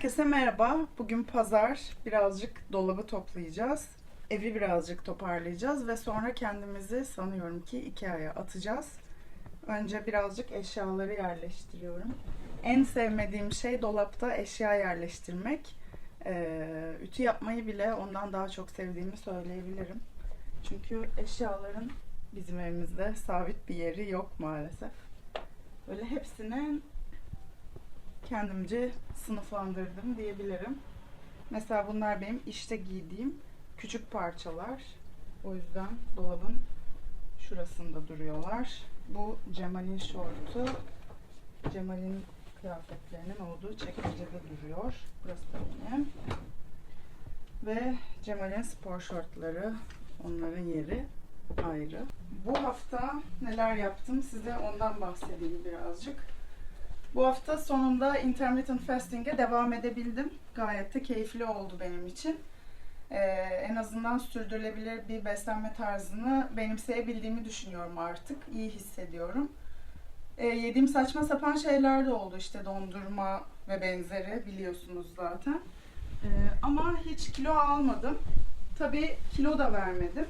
Herkese merhaba. Bugün pazar. Birazcık dolabı toplayacağız. Evi birazcık toparlayacağız ve sonra kendimizi sanıyorum ki Ikea'ya atacağız. Önce birazcık eşyaları yerleştiriyorum. En sevmediğim şey dolapta eşya yerleştirmek. Ee, ütü yapmayı bile ondan daha çok sevdiğimi söyleyebilirim. Çünkü eşyaların bizim evimizde sabit bir yeri yok maalesef. Böyle hepsinin kendimce sınıflandırdım diyebilirim. Mesela bunlar benim işte giydiğim küçük parçalar. O yüzden dolabın şurasında duruyorlar. Bu Cemal'in şortu. Cemal'in kıyafetlerinin olduğu çekmecede duruyor. Burası da benim. Ve Cemal'in spor şortları. Onların yeri ayrı. Bu hafta neler yaptım size ondan bahsedeyim birazcık. Bu hafta sonunda intermittent fasting'e devam edebildim. Gayet de keyifli oldu benim için. Ee, en azından sürdürülebilir bir beslenme tarzını benimseyebildiğimi düşünüyorum artık. İyi hissediyorum. Ee, yediğim saçma sapan şeyler de oldu işte dondurma ve benzeri biliyorsunuz zaten. Ee, ama hiç kilo almadım. Tabii kilo da vermedim.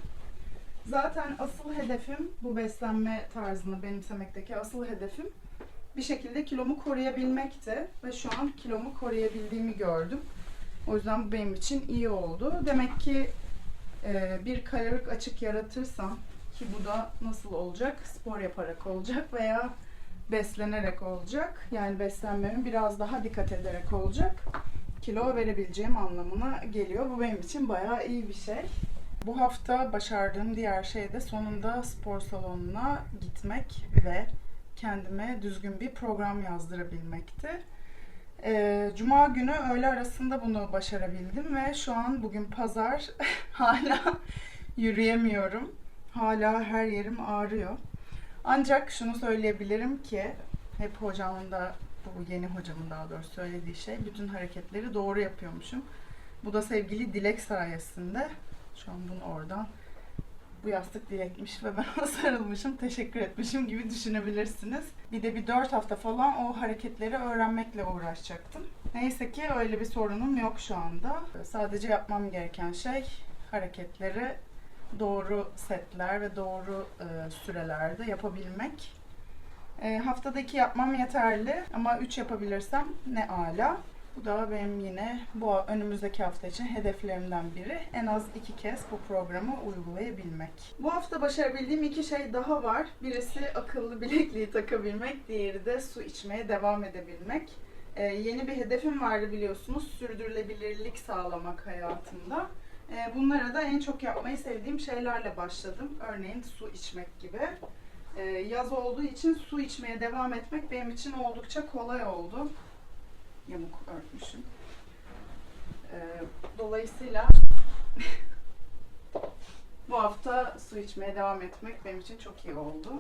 Zaten asıl hedefim bu beslenme tarzını benimsemekteki asıl hedefim bir şekilde kilomu koruyabilmekti ve şu an kilomu koruyabildiğimi gördüm. O yüzden bu benim için iyi oldu. Demek ki e, bir kalorik açık yaratırsam ki bu da nasıl olacak? Spor yaparak olacak veya beslenerek olacak. Yani beslenmeme biraz daha dikkat ederek olacak. Kilo verebileceğim anlamına geliyor. Bu benim için bayağı iyi bir şey. Bu hafta başardığım diğer şey de sonunda spor salonuna gitmek ve kendime düzgün bir program yazdırabilmekti. Ee, Cuma günü öğle arasında bunu başarabildim ve şu an bugün pazar hala yürüyemiyorum. Hala her yerim ağrıyor. Ancak şunu söyleyebilirim ki hep hocamın da bu yeni hocamın daha doğrusu söylediği şey bütün hareketleri doğru yapıyormuşum. Bu da sevgili Dilek sayesinde. Şu an bunu oradan bu yastık dilekmiş ve ben ona sarılmışım, teşekkür etmişim gibi düşünebilirsiniz. Bir de bir 4 hafta falan o hareketleri öğrenmekle uğraşacaktım. Neyse ki öyle bir sorunum yok şu anda. Sadece yapmam gereken şey hareketleri doğru setler ve doğru e, sürelerde yapabilmek. E, haftada 2 yapmam yeterli ama 3 yapabilirsem ne ala. Bu da benim yine bu önümüzdeki hafta için hedeflerimden biri. En az iki kez bu programı uygulayabilmek. Bu hafta başarabildiğim iki şey daha var. Birisi akıllı bilekliği takabilmek, diğeri de su içmeye devam edebilmek. Ee, yeni bir hedefim vardı biliyorsunuz. Sürdürülebilirlik sağlamak hayatımda. Ee, bunlara da en çok yapmayı sevdiğim şeylerle başladım. Örneğin su içmek gibi. Ee, yaz olduğu için su içmeye devam etmek benim için oldukça kolay oldu yamuk örtmüşüm. Ee, dolayısıyla bu hafta su içmeye devam etmek benim için çok iyi oldu.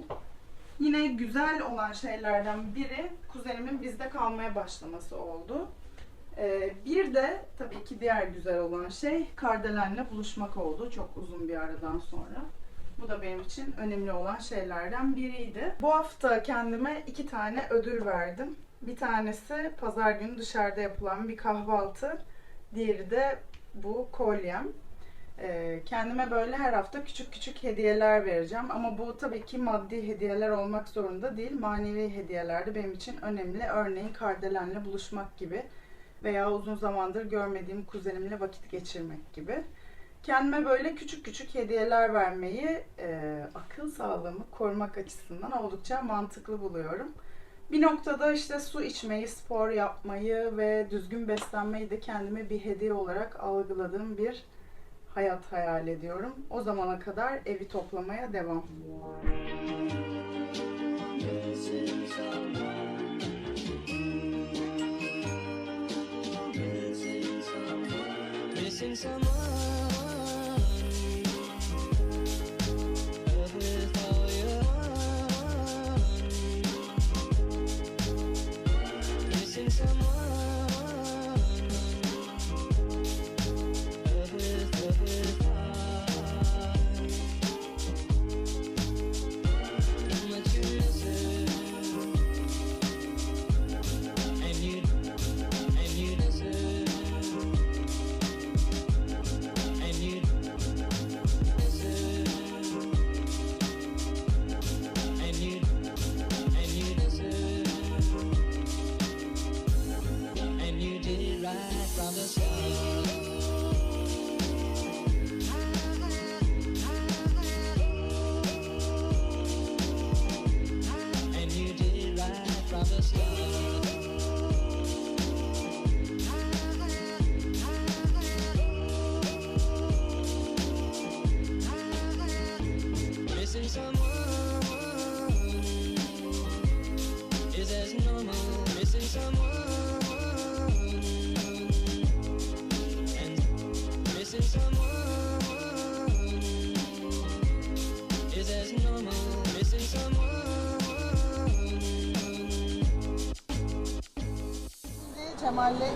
Yine güzel olan şeylerden biri kuzenimin bizde kalmaya başlaması oldu. Ee, bir de tabii ki diğer güzel olan şey Kardelen'le buluşmak oldu çok uzun bir aradan sonra. Bu da benim için önemli olan şeylerden biriydi. Bu hafta kendime iki tane ödül verdim. Bir tanesi pazar günü dışarıda yapılan bir kahvaltı. Diğeri de bu kolyem. Ee, kendime böyle her hafta küçük küçük hediyeler vereceğim. Ama bu tabii ki maddi hediyeler olmak zorunda değil. Manevi hediyeler de benim için önemli. Örneğin Kardelen'le buluşmak gibi. Veya uzun zamandır görmediğim kuzenimle vakit geçirmek gibi. Kendime böyle küçük küçük hediyeler vermeyi e, akıl sağlığımı korumak açısından oldukça mantıklı buluyorum. Bir noktada işte su içmeyi, spor yapmayı ve düzgün beslenmeyi de kendime bir hediye olarak algıladığım bir hayat hayal ediyorum. O zamana kadar evi toplamaya devam. Missing Kemal'le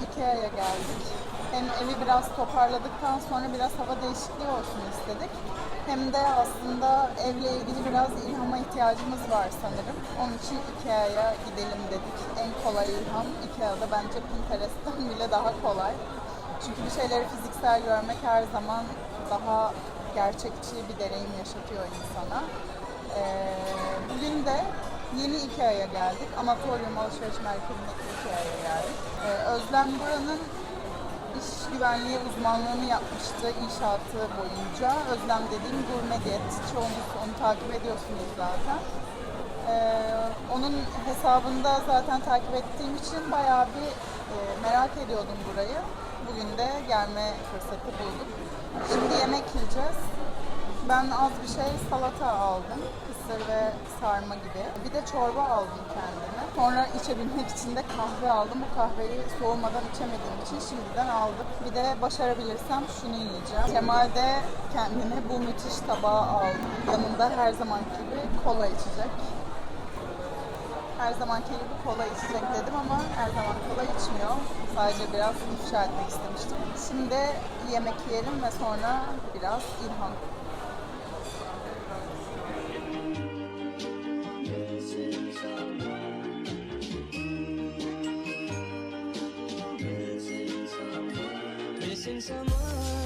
Ikea'ya geldik. Hem evi biraz toparladıktan sonra biraz hava değişikliği olsun istedik. Hem de aslında evle ilgili biraz ilhama ihtiyacımız var sanırım. Onun için Ikea'ya gidelim dedik. En kolay ilham Ikea'da bence Pinterest'ten bile daha kolay. Çünkü bir şeyleri fiziksel görmek her zaman daha gerçekçi bir deneyim yaşatıyor insana. Ee, bugün de yeni Ikea'ya geldik. Anatolium Alışveriş Merkezi'ndeki Ikea'ya geldik. Ee, Özlem buranın iş güvenliği uzmanlığını yapmıştı inşaatı boyunca. Özlem dediğim Gurmediyet. Çoğunuz onu takip ediyorsunuz zaten. Ee, onun hesabında zaten takip ettiğim için bayağı bir e, merak ediyordum burayı. Bugün de gelme fırsatı bulduk. Şimdi yemek yiyeceğiz. Ben az bir şey salata aldım. Kısır ve sarma gibi. Bir de çorba aldım kendime. Sonra içebilmek için de kahve aldım. Bu kahveyi soğumadan içemediğim için şimdiden aldım. Bir de başarabilirsem şunu yiyeceğim. Kemal de kendine bu müthiş tabağı aldı. Yanında her zamanki gibi kola içecek. Her zamanki gibi kola içecek dedim ama her zaman kola içmiyor. Sadece biraz ifşa etmek istemiştim. Şimdi yemek yiyelim ve sonra biraz ilham. Missing someone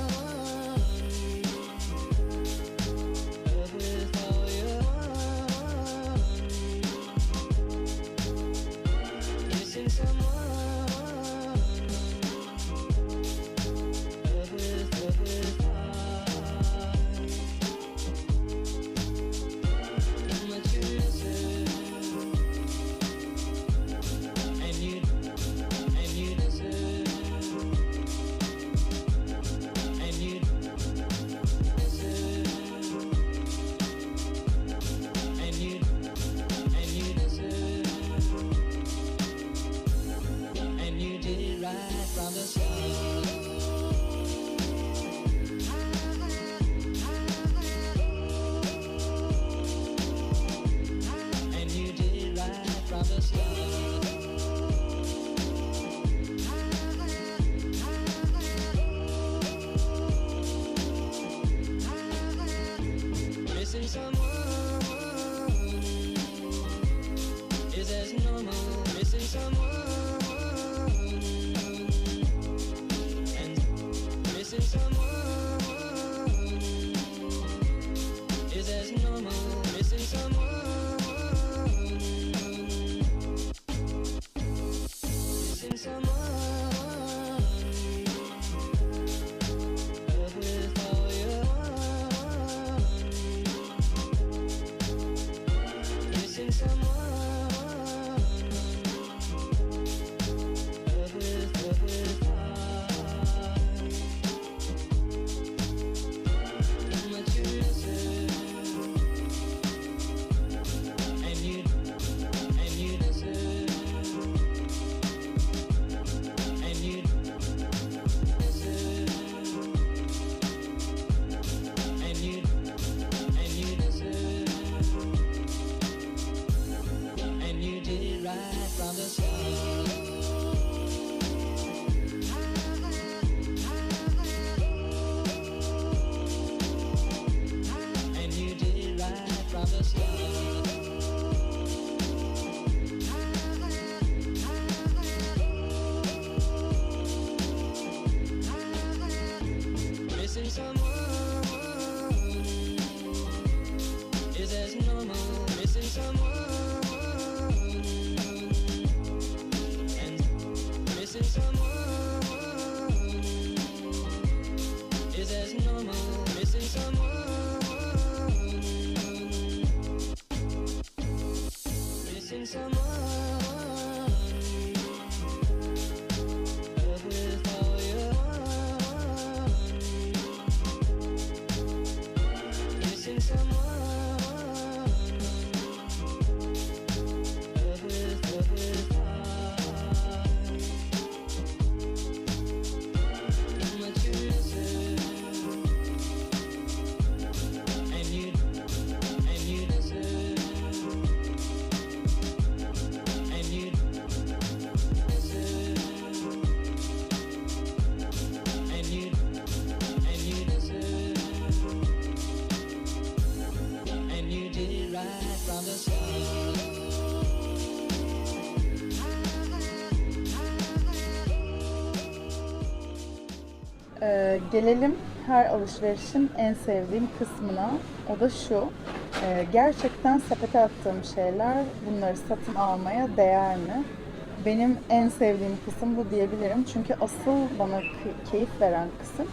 Ee, gelelim her alışverişin en sevdiğim kısmına. O da şu. Ee, gerçekten sepete attığım şeyler bunları satın almaya değer mi? Benim en sevdiğim kısım bu diyebilirim. Çünkü asıl bana keyif veren kısım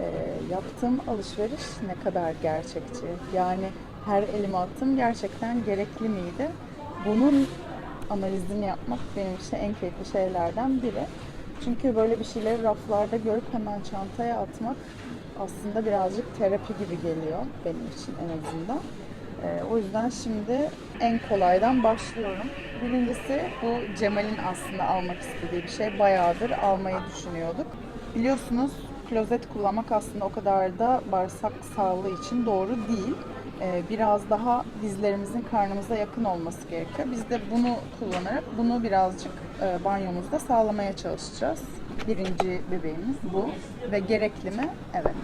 e, yaptığım alışveriş ne kadar gerçekçi. Yani her elime attığım gerçekten gerekli miydi? Bunun analizini yapmak benim için en keyifli şeylerden biri. Çünkü böyle bir şeyleri raflarda görüp hemen çantaya atmak aslında birazcık terapi gibi geliyor benim için en azından. Ee, o yüzden şimdi en kolaydan başlıyorum. Birincisi bu Cemal'in aslında almak istediği bir şey. Bayağıdır almayı düşünüyorduk. Biliyorsunuz klozet kullanmak aslında o kadar da bağırsak sağlığı için doğru değil. Ee, biraz daha dizlerimizin karnımıza yakın olması gerekiyor. Biz de bunu kullanarak bunu birazcık e, banyomuzda sağlamaya çalışacağız. Birinci bebeğimiz bu. Ve gerekli mi? Evet.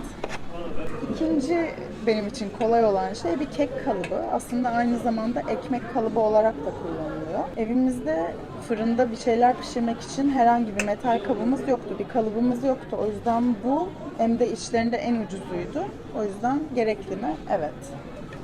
İkinci benim için kolay olan şey bir kek kalıbı. Aslında aynı zamanda ekmek kalıbı olarak da kullanılıyor. Evimizde fırında bir şeyler pişirmek için herhangi bir metal kabımız yoktu, bir kalıbımız yoktu. O yüzden bu hem de içlerinde en ucuzuydu. O yüzden gerekli mi? Evet.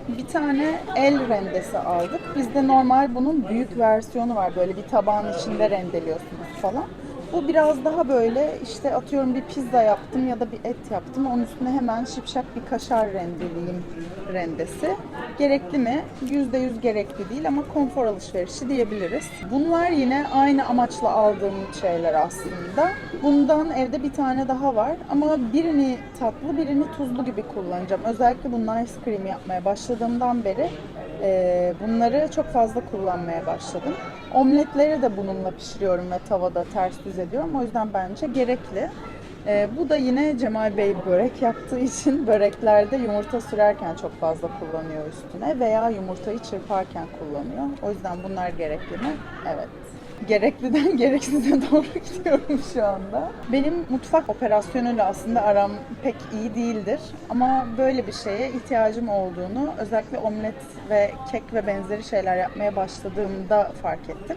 Bir tane el rendesi aldık. Bizde normal bunun büyük versiyonu var. Böyle bir tabağın içinde rendeliyorsunuz falan. Bu biraz daha böyle işte atıyorum bir pizza yaptım ya da bir et yaptım. Onun üstüne hemen şipşak bir kaşar rendeleyeyim rendesi. Gerekli mi? %100 gerekli değil ama konfor alışverişi diyebiliriz. Bunlar yine aynı amaçla aldığım şeyler aslında. Bundan evde bir tane daha var ama birini tatlı birini tuzlu gibi kullanacağım. Özellikle bu ice cream yapmaya başladığımdan beri e, bunları çok fazla kullanmaya başladım. Omletleri de bununla pişiriyorum ve tavada ters düz ediyorum. O yüzden bence gerekli. Ee, bu da yine Cemal Bey börek yaptığı için böreklerde yumurta sürerken çok fazla kullanıyor üstüne veya yumurtayı çırparken kullanıyor. O yüzden bunlar gerekli mi? Evet. Gerekliden gereksize doğru gidiyorum şu anda. Benim mutfak operasyonuyla aslında aram pek iyi değildir. Ama böyle bir şeye ihtiyacım olduğunu özellikle omlet ve kek ve benzeri şeyler yapmaya başladığımda fark ettim.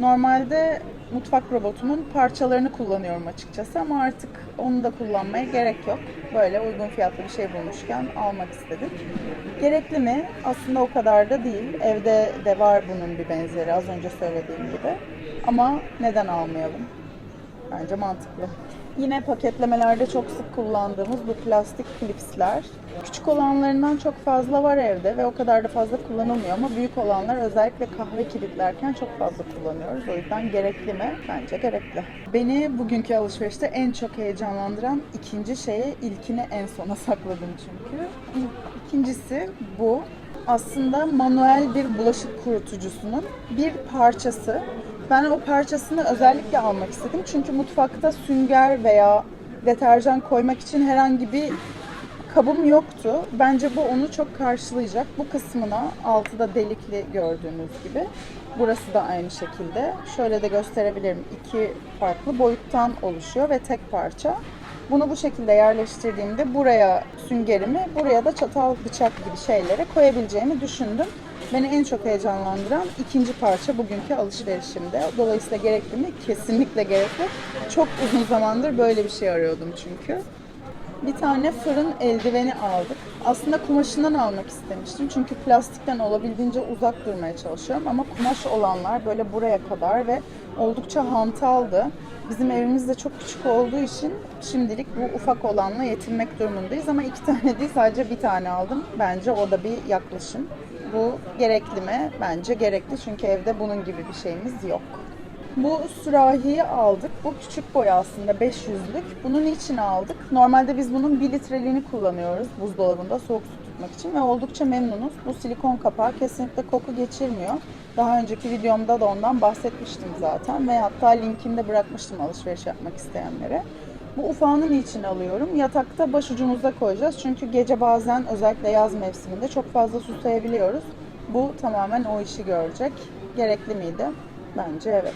Normalde mutfak robotumun parçalarını kullanıyorum açıkçası ama artık onu da kullanmaya gerek yok. Böyle uygun fiyatlı bir şey bulmuşken almak istedim. Gerekli mi? Aslında o kadar da değil. Evde de var bunun bir benzeri az önce söylediğim gibi. Ama neden almayalım? Bence mantıklı. Yine paketlemelerde çok sık kullandığımız bu plastik klipsler. Küçük olanlarından çok fazla var evde ve o kadar da fazla kullanılmıyor ama büyük olanlar özellikle kahve kilitlerken çok fazla kullanıyoruz. O yüzden gerekli mi? Bence gerekli. Beni bugünkü alışverişte en çok heyecanlandıran ikinci şeye ilkini en sona sakladım çünkü. İkincisi bu. Aslında manuel bir bulaşık kurutucusunun bir parçası. Ben o parçasını özellikle almak istedim. Çünkü mutfakta sünger veya deterjan koymak için herhangi bir kabım yoktu. Bence bu onu çok karşılayacak. Bu kısmına altı da delikli gördüğünüz gibi. Burası da aynı şekilde. Şöyle de gösterebilirim. İki farklı boyuttan oluşuyor ve tek parça. Bunu bu şekilde yerleştirdiğimde buraya süngerimi, buraya da çatal bıçak gibi şeylere koyabileceğimi düşündüm. Beni en çok heyecanlandıran ikinci parça bugünkü alışverişimde. Dolayısıyla gerekli mi? Kesinlikle gerekli. Çok uzun zamandır böyle bir şey arıyordum çünkü. Bir tane fırın eldiveni aldık. Aslında kumaşından almak istemiştim. Çünkü plastikten olabildiğince uzak durmaya çalışıyorum. Ama kumaş olanlar böyle buraya kadar ve oldukça hantaldı. Bizim evimiz de çok küçük olduğu için şimdilik bu ufak olanla yetinmek durumundayız. Ama iki tane değil sadece bir tane aldım. Bence o da bir yaklaşım. Bu gerekli mi? Bence gerekli çünkü evde bunun gibi bir şeyimiz yok. Bu sürahiyi aldık. Bu küçük boy aslında 500'lük. Bunun için aldık. Normalde biz bunun 1 litreliğini kullanıyoruz buzdolabında soğuk su tutmak için ve oldukça memnunuz. Bu silikon kapağı kesinlikle koku geçirmiyor. Daha önceki videomda da ondan bahsetmiştim zaten ve hatta linkini bırakmıştım alışveriş yapmak isteyenlere. Bu ufağının için alıyorum. Yatakta başucumuza koyacağız. Çünkü gece bazen özellikle yaz mevsiminde çok fazla susayabiliyoruz. Bu tamamen o işi görecek. Gerekli miydi? Bence evet.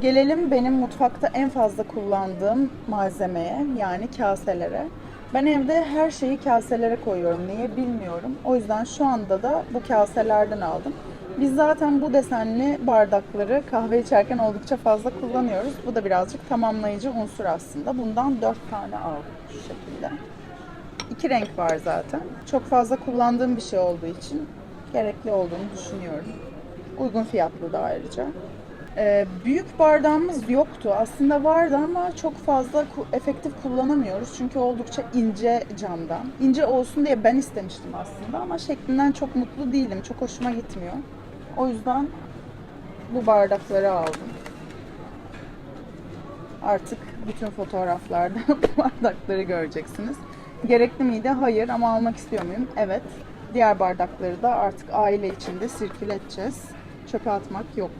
Gelelim benim mutfakta en fazla kullandığım malzemeye yani kaselere. Ben evde her şeyi kaselere koyuyorum. Niye bilmiyorum. O yüzden şu anda da bu kaselerden aldım. Biz zaten bu desenli bardakları kahve içerken oldukça fazla kullanıyoruz. Bu da birazcık tamamlayıcı unsur aslında. Bundan 4 tane aldık şu şekilde. İki renk var zaten. Çok fazla kullandığım bir şey olduğu için gerekli olduğunu düşünüyorum. Uygun fiyatlı da ayrıca. Ee, büyük bardağımız yoktu. Aslında vardı ama çok fazla efektif kullanamıyoruz. Çünkü oldukça ince camdan. İnce olsun diye ben istemiştim aslında ama şeklinden çok mutlu değilim. Çok hoşuma gitmiyor. O yüzden bu bardakları aldım. Artık bütün fotoğraflarda bu bardakları göreceksiniz. Gerekli miydi? Hayır ama almak istiyor muyum? Evet. Diğer bardakları da artık aile içinde sirküle edeceğiz. Çöpe atmak yok.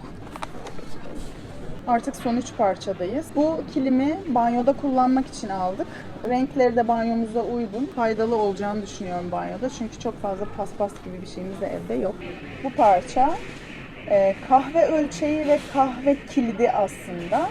Artık son üç parçadayız. Bu kilimi banyoda kullanmak için aldık. Renkleri de banyomuza uygun. Faydalı olacağını düşünüyorum banyoda. Çünkü çok fazla paspas gibi bir şeyimiz de evde yok. Bu parça e, kahve ölçeği ve kahve kilidi aslında.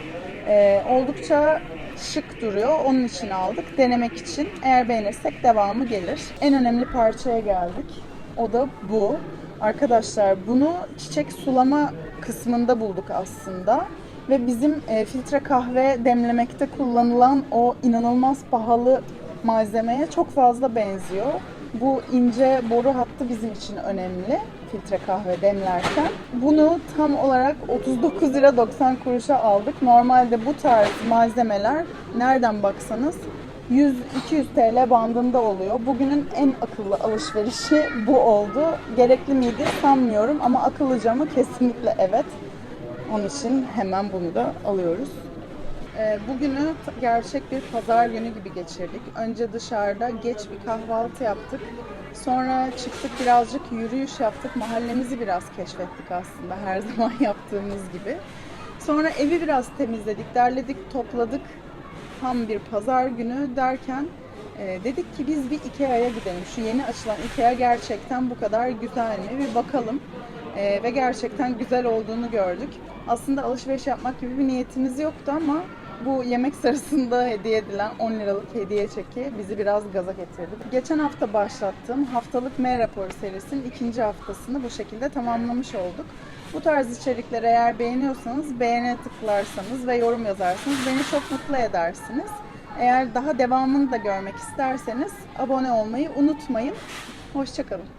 E, oldukça şık duruyor. Onun için aldık. Denemek için. Eğer beğenirsek devamı gelir. En önemli parçaya geldik. O da bu. Arkadaşlar bunu çiçek sulama kısmında bulduk aslında. Ve bizim e, filtre kahve demlemekte kullanılan o inanılmaz pahalı malzemeye çok fazla benziyor. Bu ince boru hattı bizim için önemli filtre kahve demlerken. Bunu tam olarak 39 lira 90 kuruşa aldık. Normalde bu tarz malzemeler nereden baksanız 100-200 TL bandında oluyor. Bugünün en akıllı alışverişi bu oldu. Gerekli miydi sanmıyorum ama akıllıca mı kesinlikle evet. Onun için hemen bunu da alıyoruz. Ee, Bugünü gerçek bir pazar günü gibi geçirdik. Önce dışarıda geç bir kahvaltı yaptık. Sonra çıktık birazcık yürüyüş yaptık. Mahallemizi biraz keşfettik aslında her zaman yaptığımız gibi. Sonra evi biraz temizledik, derledik, topladık. Tam bir pazar günü derken e, dedik ki biz bir Ikea'ya gidelim. Şu yeni açılan Ikea gerçekten bu kadar güzel mi? Bir bakalım. E, ve gerçekten güzel olduğunu gördük. Aslında alışveriş yapmak gibi bir niyetimiz yoktu ama bu yemek sırasında hediye edilen 10 liralık hediye çeki bizi biraz gaza getirdi. Geçen hafta başlattığım haftalık M raporu serisinin ikinci haftasını bu şekilde tamamlamış olduk. Bu tarz içerikleri eğer beğeniyorsanız beğene tıklarsanız ve yorum yazarsanız beni çok mutlu edersiniz. Eğer daha devamını da görmek isterseniz abone olmayı unutmayın. Hoşçakalın.